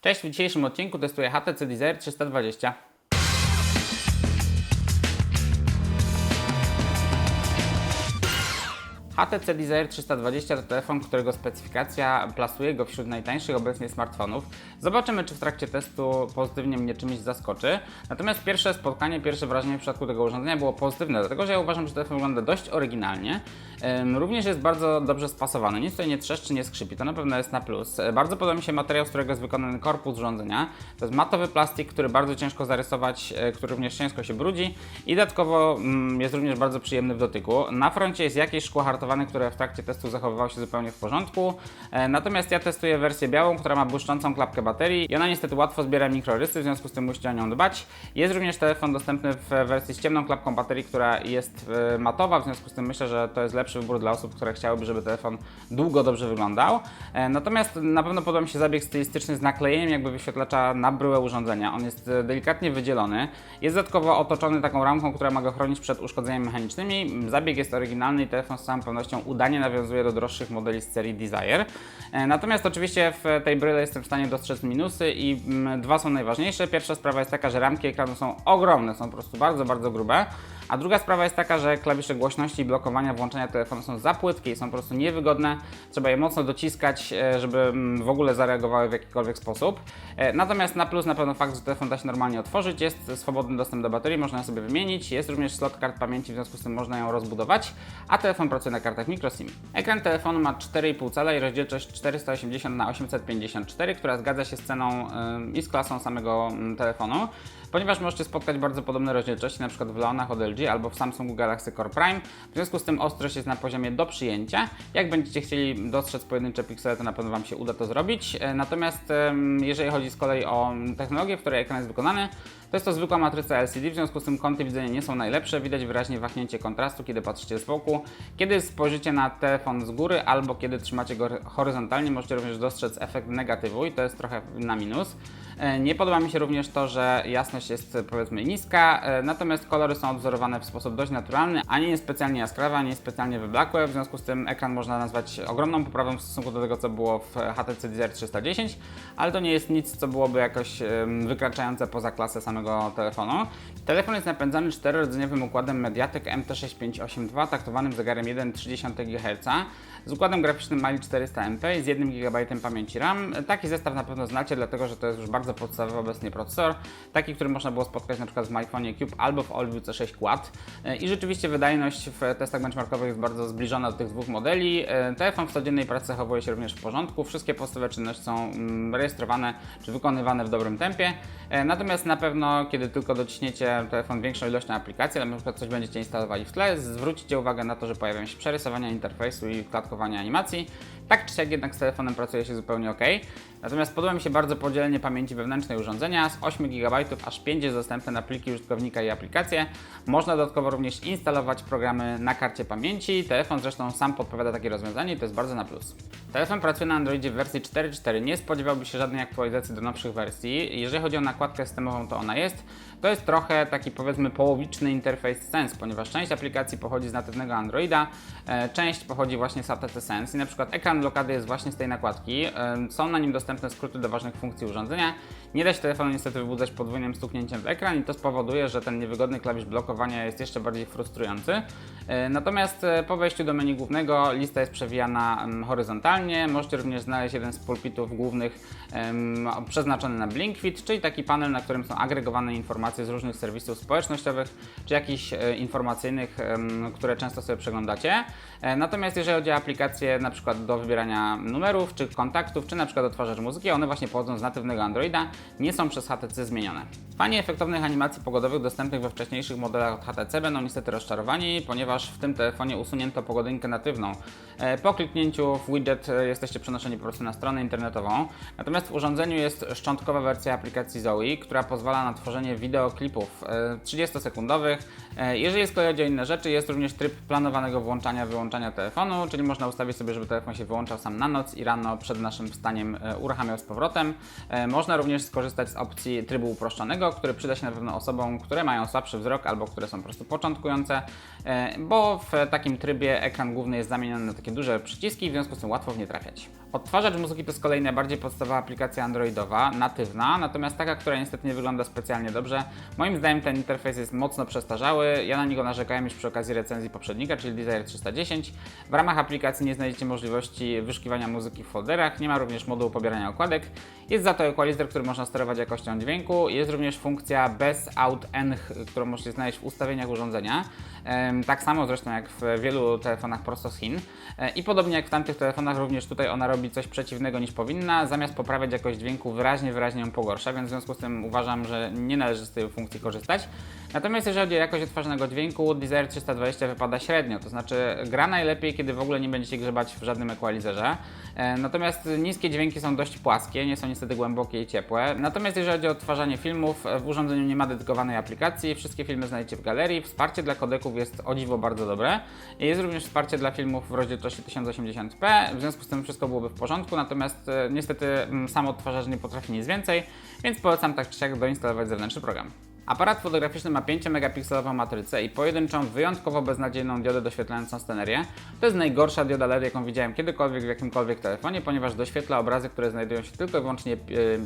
Cześć, w dzisiejszym odcinku testuję HTC Desire 320. HTC Desire 320 to telefon, którego specyfikacja plasuje go wśród najtańszych obecnie smartfonów. Zobaczymy, czy w trakcie testu pozytywnie mnie czymś zaskoczy. Natomiast pierwsze spotkanie, pierwsze wrażenie w przypadku tego urządzenia było pozytywne, dlatego że ja uważam, że telefon wygląda dość oryginalnie. Również jest bardzo dobrze spasowany, nic tutaj nie trzeszczy, nie skrzypi, to na pewno jest na plus. E, Bardzo podoba mi się materiał, z którego jest wykonany korpus urządzenia. To jest matowy plastik, który bardzo ciężko zarysować, e, który również ciężko się brudzi i dodatkowo mm, jest również bardzo przyjemny w dotyku. Na froncie jest jakieś szkło hartowane, które w trakcie testu zachowywało się zupełnie w porządku. E, Natomiast ja testuję wersję białą, która ma błyszczącą klapkę baterii i ona niestety łatwo zbiera mikrorysy, w związku z tym musicie o nią dbać. Jest również telefon dostępny w wersji z ciemną klapką baterii, która jest e, matowa, w związku z tym myślę, że to jest lepszy wybór dla osób, które chciałyby, żeby telefon długo dobrze wyglądał. E, Natomiast na pewno podoba mi się zabieg stylistyczny z naklejeniem jakby wyświetlacza na bryłę urządzenia. On jest delikatnie wydzielony. Jest dodatkowo otoczony taką ramką, która ma go chronić przed uszkodzeniami mechanicznymi. Zabieg jest oryginalny i telefon z całą pewnością udanie nawiązuje do droższych modeli z serii Desire. E, Natomiast oczywiście w tej bryle jestem w stanie dostrzec minusy i mm, dwa są najważniejsze. Pierwsza sprawa jest taka, że ramki ekranu są ogromne, są po prostu bardzo, bardzo grube. A druga sprawa jest taka, że klawisze głośności i blokowania włączania telefonu są za płytkie i są po prostu niewygodne. Trzeba je mocno dociskać, e, żeby mm, w ogóle zareagowały w jakikolwiek sposób. E, Natomiast na plus na pewno fakt, że telefon da się normalnie otworzyć, jest swobodny dostęp do baterii, można sobie wymienić, jest również slot kart pamięci, w związku z tym można ją rozbudować, a telefon pracuje na kartach microSIM. Ekran telefonu ma 4,5 cala i rozdzielczość 480 na 854, która zgadza się z ceną i z klasą samego ym, telefonu. Ponieważ możecie spotkać bardzo podobne rozdzielczości, np. w Leonach od LG albo w Samsungu Galaxy Core Prime. W związku z tym ostrość jest na poziomie do przyjęcia. Jak będziecie chcieli dostrzec pojedyncze piksele, to na pewno Wam się uda to zrobić. E, Natomiast jeżeli chodzi z kolei o technologię, w której ekran jest wykonany, to jest to zwykła matryca LCD, w związku z tym kąty widzenia nie są najlepsze. Widać wyraźnie wahnięcie kontrastu, kiedy patrzycie z boku. Kiedy spojrzycie na telefon z góry albo kiedy trzymacie go horyzontalnie, możecie również dostrzec efekt negatywu i to jest trochę na minus. E, Nie podoba mi się również to, że jasność jest powiedzmy niska, e, natomiast kolory są odwzorowane w sposób dość naturalny, ani nie specjalnie jaskrawe, ani nie specjalnie wyblakłe, w związku z tym ekran można nazwać ogromną poprawą w stosunku do tego, co było w HTC Desire 310, ale to nie jest nic, co byłoby jakoś wykraczające poza klasę samego telefonu. Telefon jest napędzany czterorodzeniowym układem Mediatek MT6582 taktowanym zegarem 1,3 GHz z układem graficznym Mali 400 MP i z 1 GB pamięci RAM. Taki zestaw na pewno znacie, dlatego że to jest już bardzo podstawowy obecnie procesor, taki, który można było spotkać na przykład w iPhone Cube albo w Olviu C6 Quad. I rzeczywiście wydajność w testach benchmarkowych jest bardzo zbliżona do tych dwóch modeli. Telefon w codziennej pracy zachowuje się również w porządku. Wszystkie podstawowe czynności są mm, rejestrowane czy wykonywane w dobrym tempie. E, Natomiast na pewno, kiedy tylko dociśniecie telefon większą ilością aplikacji, albo na przykład coś będziecie instalowali w tle, zwróćcie uwagę na to, że pojawiają się przerysowania interfejsu i klatkowania animacji. Tak czy siak jednak z telefonem pracuje się zupełnie ok. Natomiast podoba mi się bardzo podzielenie pamięci wewnętrznej urządzenia. Z 8 GB aż 5 jest dostępne na pliki użytkownika i aplikacje. Można dodatkowo również instalować programy na karcie pamięci. Telefon zresztą sam podpowiada takie rozwiązanie i to jest bardzo na plus. Telefon pracuje na Androidzie w wersji 4.4. Nie spodziewałby się żadnej aktualizacji do nowszych wersji. Jeżeli chodzi o nakładkę systemową, to ona jest. To jest trochę taki powiedzmy połowiczny interfejs Sense, ponieważ część aplikacji pochodzi z natywnego Androida, e, część pochodzi właśnie z HTC Sense i na przykład ekran blokady jest właśnie z tej nakładki. Są na nim dostępne skróty do ważnych funkcji urządzenia. Nie da się telefonu niestety wybudzać podwójnym stuknięciem w ekran i to spowoduje, że ten niewygodny klawisz blokowania jest jeszcze bardziej frustrujący. E, Natomiast e, po wejściu do menu głównego lista jest przewijana horyzontalnie. Możecie również znaleźć jeden z pulpitów głównych przeznaczony na BlinkFit, czyli taki panel, na którym są agregowane informacje z różnych serwisów społecznościowych czy jakichś e, informacyjnych, które często sobie przeglądacie. Natomiast jeżeli chodzi o aplikacje na przykład do wybierania numerów czy kontaktów, czy na przykład odtwarzacz muzyki, one właśnie pochodzą z natywnego Androida, nie są przez HTC zmienione. Fani efektownych animacji pogodowych dostępnych we wcześniejszych modelach od HTC będą niestety rozczarowani, ponieważ w tym telefonie usunięto pogodynkę natywną. E, Po kliknięciu w widget e, jesteście przenoszeni po prostu na stronę internetową. Natomiast w urządzeniu jest szczątkowa wersja aplikacji Zoe, która pozwala na tworzenie wideoklipów e, 30-sekundowych. E, Jeżeli chodzi o inne rzeczy, jest również tryb planowanego włączania, wyłączania telefonu, czyli można ustawić sobie, żeby telefon się wyłączał sam na noc i rano przed naszym wstaniem uruchamiał z powrotem. Można również skorzystać z opcji trybu uproszczonego, video, który przyda się na pewno osobom, które mają słabszy wzrok albo które są po prostu początkujące, e, bo w takim trybie ekran główny jest zamieniony na takie duże przyciski, w związku z tym łatwo w nie trafiać. Odtwarzacz muzyki to z kolei najbardziej podstawowa aplikacja androidowa, natywna, natomiast taka, która niestety nie wygląda specjalnie dobrze. Moim zdaniem ten interfejs jest mocno przestarzały, ja na niego narzekałem już przy okazji recenzji poprzednika, czyli Desire 310. W ramach aplikacji nie znajdziecie możliwości wyszukiwania muzyki w folderach, nie ma również modułu pobierania okładek. Jest za to equalizer, który można sterować jakością dźwięku, jest również funkcja Best Out Ench, którą możecie znaleźć w ustawieniach urządzenia. Tak samo zresztą jak w wielu telefonach prosto z Chin. E, I podobnie jak w tamtych telefonach, również tutaj ona robi coś przeciwnego niż powinna. Zamiast poprawiać jakość dźwięku, wyraźnie, wyraźnie ją pogorsza, więc w związku z tym uważam, że nie należy z tej funkcji korzystać. Natomiast jeżeli chodzi o jakość odtwarzanego dźwięku, Desire 320 wypada średnio, to znaczy gra najlepiej, kiedy w ogóle nie będziecie grzebać w żadnym equalizerze. E, Natomiast niskie dźwięki są dość płaskie, nie są niestety głębokie i ciepłe. Natomiast jeżeli chodzi o odtwarzanie filmów, w urządzeniu nie ma dedykowanej aplikacji, wszystkie filmy znajdziecie w galerii. Wsparcie dla kodeków jest o dziwo bardzo dobre. Jest również wsparcie dla filmów w rozdzielczości 1080p, w związku z tym wszystko byłoby w porządku, natomiast e, niestety sam odtwarzacz nie potrafi nic więcej, więc polecam tak czy siak doinstalować zewnętrzny program. Aparat fotograficzny ma 5-megapikselową matrycę i pojedynczą, wyjątkowo beznadziejną diodę doświetlającą scenerię. To jest najgorsza dioda LED, jaką widziałem kiedykolwiek w jakimkolwiek telefonie, ponieważ doświetla obrazy, które znajdują się tylko i wyłącznie e,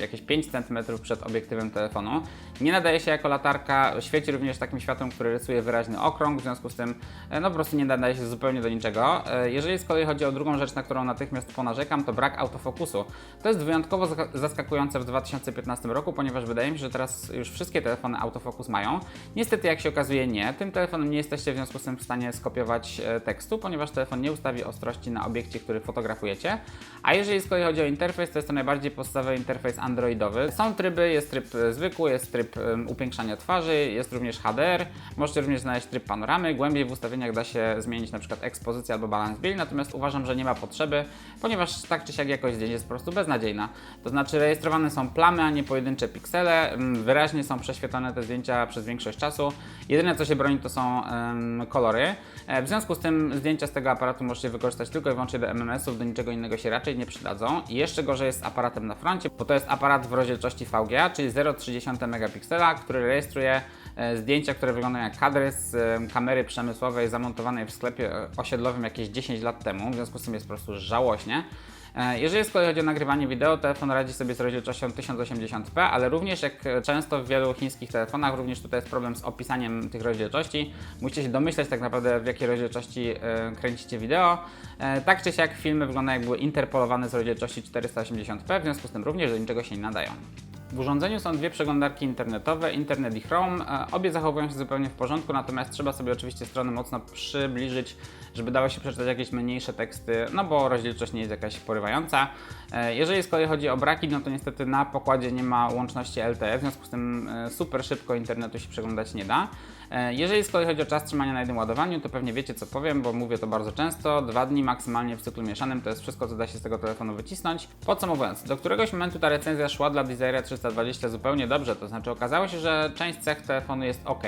jakieś 5 cm przed obiektywem telefonu. Nie nadaje się jako latarka, świeci również takim światłem, które rysuje wyraźny okrąg, w związku z tym e, no po prostu nie nadaje się zupełnie do niczego. E, Jeżeli z kolei chodzi o drugą rzecz, na którą natychmiast ponarzekam, to brak autofokusu. To jest wyjątkowo zaskakujące w 2015 roku, ponieważ wydaje mi się, że teraz już wszystkie telefony autofokus mają. Niestety, jak się okazuje, nie. Tym telefonem nie jesteście w związku z tym w stanie skopiować e, tekstu, ponieważ telefon nie ustawi ostrości na obiekcie, który fotografujecie. A jeżeli z kolei chodzi o interfejs, to jest to najbardziej podstawowy interfejs androidowy. Są tryby, jest tryb e, zwykły, jest tryb upiększania twarzy, jest również HDR. Możecie również znaleźć tryb panoramy. Głębiej w ustawieniach da się zmienić przykład ekspozycję albo balans bill, natomiast uważam, że nie ma potrzeby, ponieważ tak czy siak jakość zdjęć jest po prostu beznadziejna. To znaczy rejestrowane są plamy, a nie pojedyncze piksele. Wyraźnie są prześwietlone te zdjęcia przez większość czasu. Jedyne co się broni to są em, kolory. E, W związku z tym zdjęcia z tego aparatu możecie wykorzystać tylko i wyłącznie do MMS-ów, do niczego innego się raczej nie przydadzą. I jeszcze gorzej jest z aparatem na froncie, bo to jest aparat w rozdzielczości VGA, czyli 0,3 megapiksela, który rejestruje e, zdjęcia, które wyglądają jak kadry z e, kamery przemysłowej zamontowanej w sklepie osiedlowym jakieś 10 lat temu, w związku z tym jest po prostu żałośnie. E, Jeżeli chodzi o nagrywanie wideo, telefon radzi sobie z rozdzielczością 1080p, ale również jak często w wielu chińskich telefonach, również tutaj jest problem z opisaniem tych rozdzielczości. Musicie się domyśleć tak naprawdę w jakiej rozdzielczości e, kręcicie wideo. E, Tak czy siak filmy wyglądają jak były interpolowane z rozdzielczości 480p, w związku z tym również do niczego się nie nadają. W urządzeniu są dwie przeglądarki internetowe, Internet i Chrome. E, Obie zachowują się zupełnie w porządku, natomiast trzeba sobie oczywiście strony mocno przybliżyć, żeby dało się przeczytać jakieś mniejsze teksty, no bo rozdzielczość nie jest jakaś porywająca. E, Jeżeli z kolei chodzi o braki, no to niestety na pokładzie nie ma łączności LTE, w związku z tym e, super szybko internetu się przeglądać nie da. E, Jeżeli z kolei chodzi o czas trzymania na jednym ładowaniu, to pewnie wiecie co powiem, bo mówię to bardzo często. Dwa dni maksymalnie w cyklu mieszanym to jest wszystko, co da się z tego telefonu wycisnąć. Podsumowując, do któregoś momentu ta recenzja szła dla Desire 320 zupełnie dobrze, to znaczy okazało się, że część cech telefonu jest ok.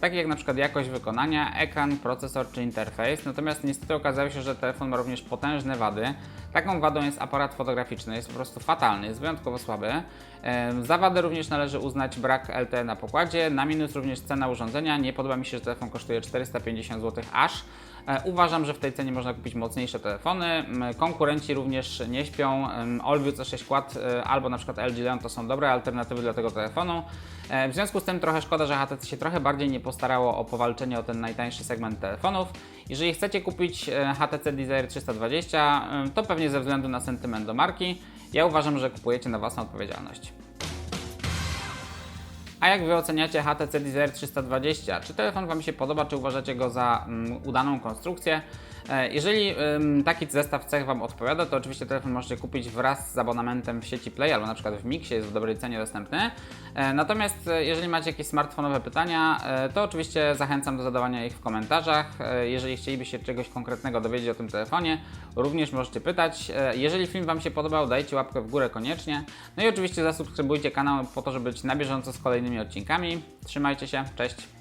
Takie jak na przykład jakość wykonania, ekran, procesor czy interfejs. Natomiast niestety okazało się, że telefon ma również potężne wady. Taką wadą jest aparat fotograficzny, jest po prostu fatalny, jest wyjątkowo słaby. Za wadę również należy uznać brak LTE na pokładzie, na minus również cena urządzenia. Nie podoba mi się, że telefon kosztuje 450 zł aż. E, Uważam, że w tej cenie można kupić mocniejsze telefony. Konkurenci również nie śpią. Olview C6 Quad albo na przykład LG Leon to są dobre alternatywy dla tego telefonu. E, W związku z tym trochę szkoda, że HTC się trochę bardziej nie postarało o powalczenie o ten najtańszy segment telefonów. Jeżeli chcecie kupić e, HTC Desire 320, e, to pewnie ze względu na sentyment do marki. Ja uważam, że kupujecie na własną odpowiedzialność. A jak Wy oceniacie HTC Desire 320? Czy telefon Wam się podoba, czy uważacie go za mm, udaną konstrukcję? E, Jeżeli taki zestaw cech Wam odpowiada, to oczywiście telefon możecie kupić wraz z abonamentem w sieci Play albo na przykład w Mixie, jest w dobrej cenie dostępny. E, Natomiast e, jeżeli macie jakieś smartfonowe pytania, to oczywiście zachęcam do zadawania ich w komentarzach. Jeżeli chcielibyście czegoś konkretnego dowiedzieć o tym telefonie, również możecie pytać. Jeżeli film Wam się podobał, dajcie łapkę w górę koniecznie. No i oczywiście zasubskrybujcie kanał po to, żeby być na bieżąco z kolejnymi odcinkami. Trzymajcie się, cześć!